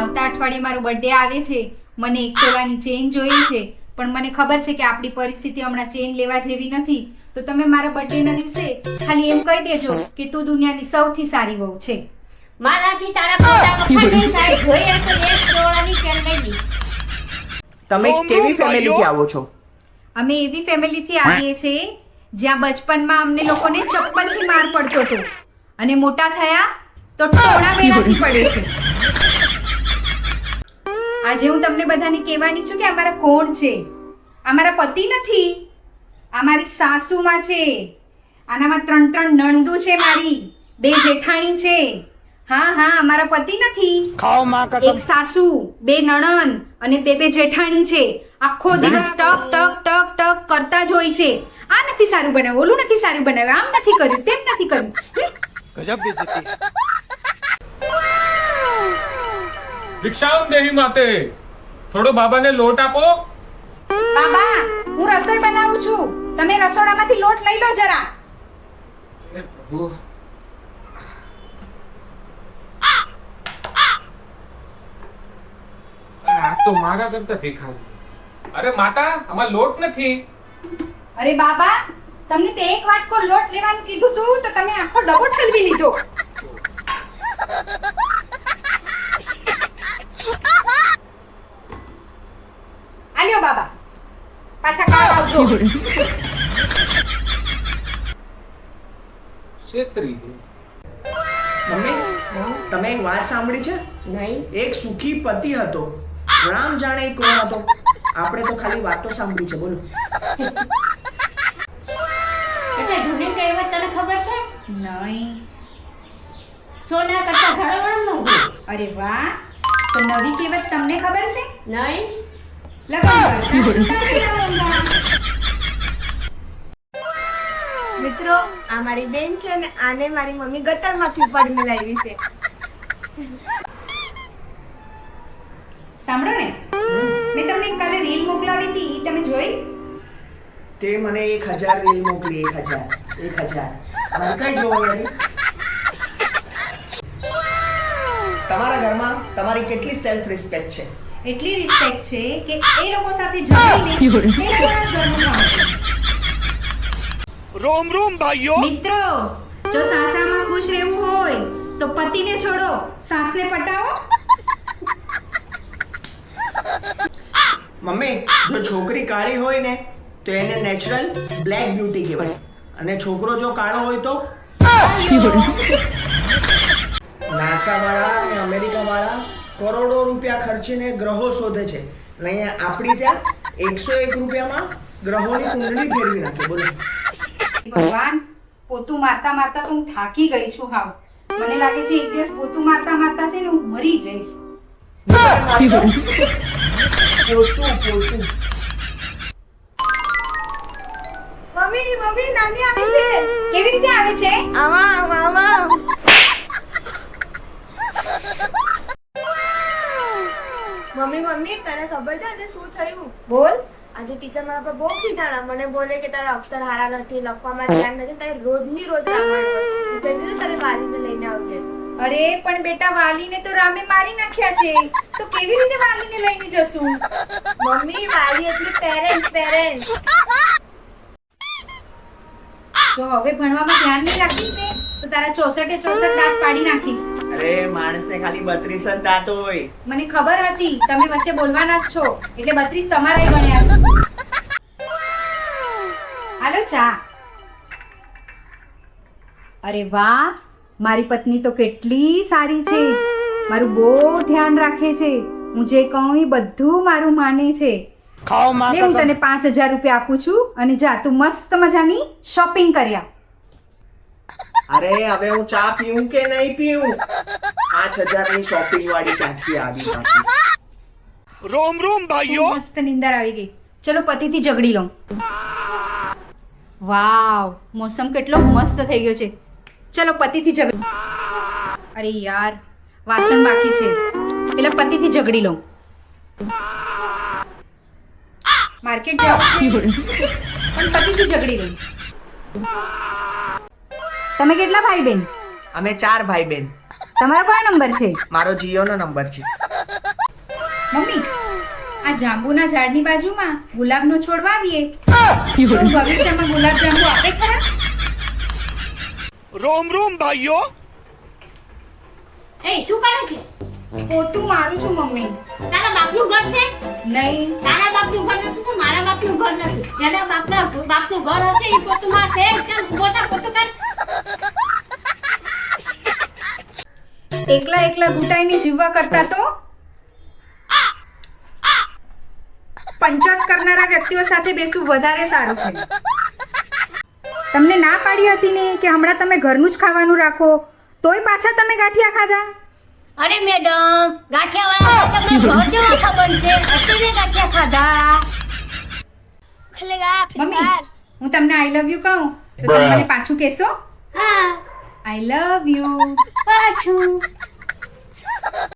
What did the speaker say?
આવતા અઠવાડિયે મારો બર્થડે આવે છે. મને એક તોલાની ચેન જોઈએ છે. પણ મને ખબર છે કે આપણી પરિસ્થિતિ હમણાં ચેન લેવા જેવી નથી. તો તમે મારા બર્થડેના દિવસે ખાલી એમ કહી દેજો કે તું દુનિયાની સૌથી સારી વહુ છે. મારાથી તારા વખાણ નહીં થાય જોઈએ તો એક તોલાની ચેન લઈ તમે કેવી ફેમિલીથી આવો છો? અમે એવી ફેમિલીથી આવીએ છીએ જ્યાં બચપનમાં અમને લોકોને ચપ્પલથી માર પડતો હતો. અને મોટા થયા તો ટોળા વેણાથી પડે છે. આજે હું તમને બધાને કહેવાની છું કે અમારા કોણ છે? અમારા પતિ નથી. અમારી સાસુમાં છે. આનામાં ત્રણ ત્રણ નણંદુ છે મારી. બે જેઠાણી છે. હા હા અમારા પતિ નથી. એક સાસુ બે નણંદ અને બે બે જેઠાણી છે. આખો દિવસ ટક ટક ટક ટક કરતા જ હોય છે. આ નથી સારું બનાવ્યું ઓલું નથી સારું બનાવ્યું આમ નથી કર્યું તેમ નથી કર્યું. હમ? ભિક્ષામ દેહી માતે. થોડો બાબાને લોટ આપો. બાબા હું રસોઈ બનાવું છું. તમે રસોડામાંથી લોટ લઈ લો જરા. પ્રભુ. આ તો મારા કરતા ભિખારી. અરે માતા આમાં લોટ નથી. અરે બાબા તમને તે એક વાટકો લોટ લેવાનું કીધું તું તો તમે આખો ડબો ઠલવી લીધો આલ્યો બાબા પાછા કાલ આવજો છેતરી મમ્મી તમે એક વાત સાંભળી છે? નહીં. એક સુખી પતિ હતો. રામ જાણે એ કોણ હતો? આપણે તો ખાલી વાતો સાંભળી છે બોલો. એટલે જૂની કહેવત તને ખબર છે? નહીં. સોના કરતા ઘણું મોંઘું. અરે વાહ. તો નવી કહેવત તમને ખબર છે? નહીં. લગન મિત્રો આ મારી બેન છે અને આને મારી મમ્મી ગટરમાંથી ઉપાડીને લાવી છે. સાંભળો ને. મેં તમને કાલે રીલ મોકલાવી હતી તમે જોઈ? તે મને 1000 રીલ મોકલી 1000 1000 મને કઈ જોવાની હતી તમારા ઘરમાં તમારી કેટલી સેલ્ફ રિસ્પેક્ટ છે? એટલી રિસ્પેક્ટ છે કે એ લોકો સાથે જમીને એ લોકોના જ ઘરનું કામ રોમ રોમ ભાઈઓ. મિત્રો જો સાસામાં ખુશ રહેવું હોય તો પતિને છોડો. સાસને પટાવો. મમ્મી જો છોકરી કાળી હોય ને તો એને નેચરલ બ્લેક બ્યુટી કહેવાય. અને છોકરો જો કાળો હોય તો? નાસા વાળા અને અમેરિકા વાળા કરોડો રૂપિયા ખર્ચીને ગ્રહો શોધે છે. અહીંયા આપણી ત્યાં એકસો એક રૂપિયામાં ગ્રહોની કુંડળી ફેરવી નાખી બોલો. ભગવાન પોતું મારતા મારતા તો હું થાકી ગઈ છું હાવ. મને લાગે છે એક દિવસ પોતું મારતા મારતા છે ને હું મરી જઈશ. પોતું પોતું. મમ્મી મમ્મી નાની આવે છે. કેવી રીતે આવે છે? આમાં આમાં મમ્મી મમ્મી તને ખબર છે આજે શું થયું? બોલ. આજે ટીચર મારા પર બહુ ખીજાણા. મને બોલે કે તારા અક્ષર હારા નથી લખવામાં ધ્યાન નથી. તારે રોજની રોજ રામાયણ કર. ટીચર કીધું તારે વાલીને લઈને આવજે. અરે પણ બેટા વાલીને તો રામે મારી નાખ્યા છે. તો કેવી રીતે વાલીને લઈને જશું? મમ્મી વાલી એટલે પેરેન્ટ પેરેન્ટ જો હવે ભણવામાં ધ્યાન નહીં રાખીશ ને તો તારા ચોસઠે ચોસઠ દાંત પાડી નાખીશ. અરે માણસને ખાલી 32 જ દાંત હોય. મને ખબર હતી તમે વચ્ચે બોલવાના જ છો. એટલે 32 તમારા ગણ્યા છે. હાલો ચા. અરે વાહ મારી પત્ની તો કેટલી સારી છે. મારું બહુ ધ્યાન રાખે છે. હું જે કહું એ બધું મારું માને છે. ખાઓ માં હું તને 5000 રૂપિયા આપું છું અને જા તું મસ્ત મજાની શોપિંગ કર્યા અરે હવે હું ચા પીવું કે નહીં પીવું પાંચ હજારની શોપિંગ વાળી ક્યાંથી આવી પાછી. રોમ રોમ ભાઈઓ. મસ્ત નિંદર આવી ગઈ. ચલો પતિથી ઝઘડી લઉં. વાવ મોસમ કેટલો મસ્ત થઈ ગયો છે. ચલો પતિ થી ઝઘડી. અરે યાર વાસણ બાકી છે. પેલા પતિથી ઝઘડી લઉં. માર્કેટ જાવ પણ પતિથી ઝઘડી લઉં. તમે કેટલા ભાઈ બેન અમે ચાર ભાઈ બેન તમારો કયો નંબર છે? મારો જીઓ નો નંબર છે. મમ્મી આ જાંબુના ઝાડની બાજુમાં ગુલાબનો છોડ વાવીએ. ભવિષ્યમાં ગુલાબ જાંબુ આપે ખરા? રોમ રોમ ભાઈઓ. એ શું કરે છે? પોતું મારું છું મમ્મી. તારા બાપનું ઘર છે? નહીં. તારા બાપનું ઘર નથી તો મારા બાપનું ઘર નથી. જેના બાપના બાપનું ઘર હશે એ પોતું મારશે. પોતા પોતું કર. એકલા એકલા ઘૂંટાઈને જીવવા કરતા તો? પંચાયત કરનારા વ્યક્તિઓ સાથે બેસવું વધારે સારું છે. તમને ના પાડી હતી ને કે હમણાં તમે ઘરનું જ ખાવાનું રાખો? તોય પાછા તમે ગાંઠિયા ખાધા? અરે મેડમ ગાંઠિયા વાળા તમને ઘર જેવો સંબંધ છે. અત્યારે ગાંઠિયા ખાધા. મમ્મી હું તમને આઈ લવ યુ કહું? તો તમે મને પાછું કહેશો? I love you.